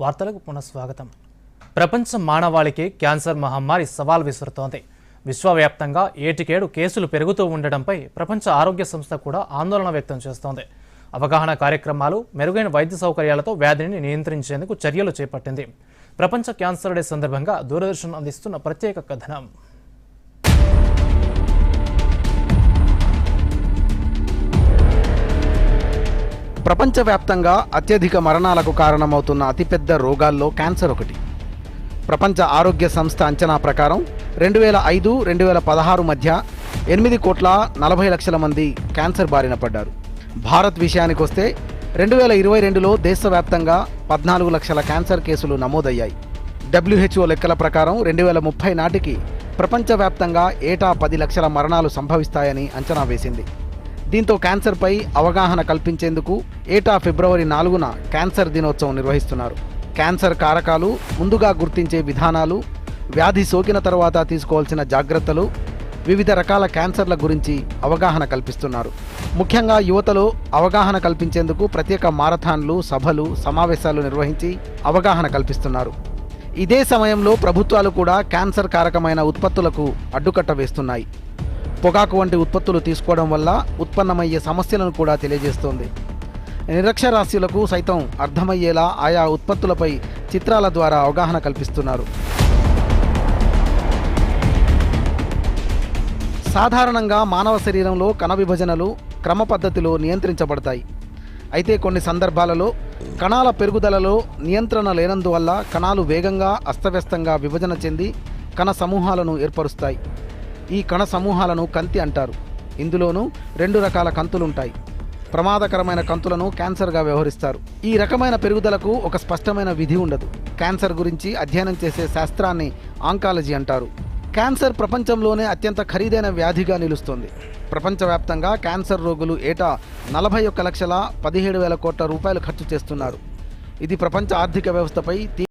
వార్తలకు పునఃస్వాగతం. ప్రపంచ మానవాళికి క్యాన్సర్ మహమ్మారి సవాల్ విసురుతోంది. విశ్వవ్యాప్తంగా ఏటికేడు కేసులు పెరుగుతూ ఉండడంపై ప్రపంచ ఆరోగ్య సంస్థ కూడా ఆందోళన వ్యక్తం చేస్తోంది. అవగాహన కార్యక్రమాలు మెరుగైన వైద్య సౌకర్యాలతో వ్యాధిని నియంత్రించేందుకు చర్యలు చేపట్టింది. ప్రపంచ క్యాన్సర్ డే సందర్భంగా దూరదర్శన్ అందిస్తున్న ప్రత్యేక కథనం. ప్రపంచవ్యాప్తంగా అత్యధిక మరణాలకు కారణమవుతున్న అతిపెద్ద రోగాల్లో క్యాన్సర్ ఒకటి. ప్రపంచ ఆరోగ్య సంస్థ అంచనా ప్రకారం రెండు వేల ఐదు రెండు వేల పదహారు మధ్య ఎనిమిది కోట్ల నలభై లక్షల మంది క్యాన్సర్ బారిన పడ్డారు. భారత్ విషయానికి వస్తే రెండు వేల ఇరవై రెండులో దేశవ్యాప్తంగా పద్నాలుగు లక్షల క్యాన్సర్ కేసులు నమోదయ్యాయి. డబ్ల్యూహెచ్ఓ లెక్కల ప్రకారం రెండు వేల ముప్పై నాటికి ప్రపంచవ్యాప్తంగా ఏటా పది లక్షల మరణాలు సంభవిస్తాయని అంచనా వేసింది. దీంతో క్యాన్సర్పై అవగాహన కల్పించేందుకు ఏటా ఫిబ్రవరి నాలుగున క్యాన్సర్ దినోత్సవం నిర్వహిస్తున్నారు. క్యాన్సర్ కారకాలు ముందుగా గుర్తించే విధానాలు వ్యాధి సోకిన తర్వాత తీసుకోవాల్సిన జాగ్రత్తలు వివిధ రకాల క్యాన్సర్ల గురించి అవగాహన కల్పిస్తున్నారు. ముఖ్యంగా యువతలో అవగాహన కల్పించేందుకు ప్రత్యేక మారథాన్లు సభలు సమావేశాలు నిర్వహించి అవగాహన కల్పిస్తున్నారు. ఇదే సమయంలో ప్రభుత్వాలు కూడా క్యాన్సర్ కారకమైన ఉత్పత్తులకు అడ్డుకట్ట వేస్తున్నాయి. పొగాకు వంటి ఉత్పత్తులు తీసుకోవడం వల్ల ఉత్పన్నమయ్యే సమస్యలను కూడా తెలియజేస్తోంది. నిరక్షరాస్యులకు సైతం అర్థమయ్యేలా ఆయా ఉత్పత్తులపై చిత్రాల ద్వారా అవగాహన కల్పిస్తున్నారు. సాధారణంగా మానవ శరీరంలో కణ విభజనలు క్రమ పద్ధతిలో నియంత్రించబడతాయి. అయితే కొన్ని సందర్భాలలో కణాల పెరుగుదలలో నియంత్రణ లేనందువల్ల కణాలు వేగంగా అస్తవ్యస్తంగా విభజన చెంది కణ సమూహాలను ఏర్పరుస్తాయి. ఈ కణ సమూహాలను కంతి అంటారు. ఇందులోనూ రెండు రకాల కంతులుంటాయి. ప్రమాదకరమైన కంతులను క్యాన్సర్గా వ్యవహరిస్తారు. ఈ రకమైన పెరుగుదలకు ఒక స్పష్టమైన విధి ఉండదు. క్యాన్సర్ గురించి అధ్యయనం చేసే శాస్త్రాన్ని ఆంకాలజీ అంటారు. క్యాన్సర్ ప్రపంచంలోనే అత్యంత ఖరీదైన వ్యాధిగా నిలుస్తుంది. ప్రపంచవ్యాప్తంగా క్యాన్సర్ రోగులు ఏటా నలభై ఒక్క లక్షల పదిహేడు వేల కోట్ల రూపాయలు ఖర్చు చేస్తున్నారు. ఇది ప్రపంచ ఆర్థిక వ్యవస్థపై తీ-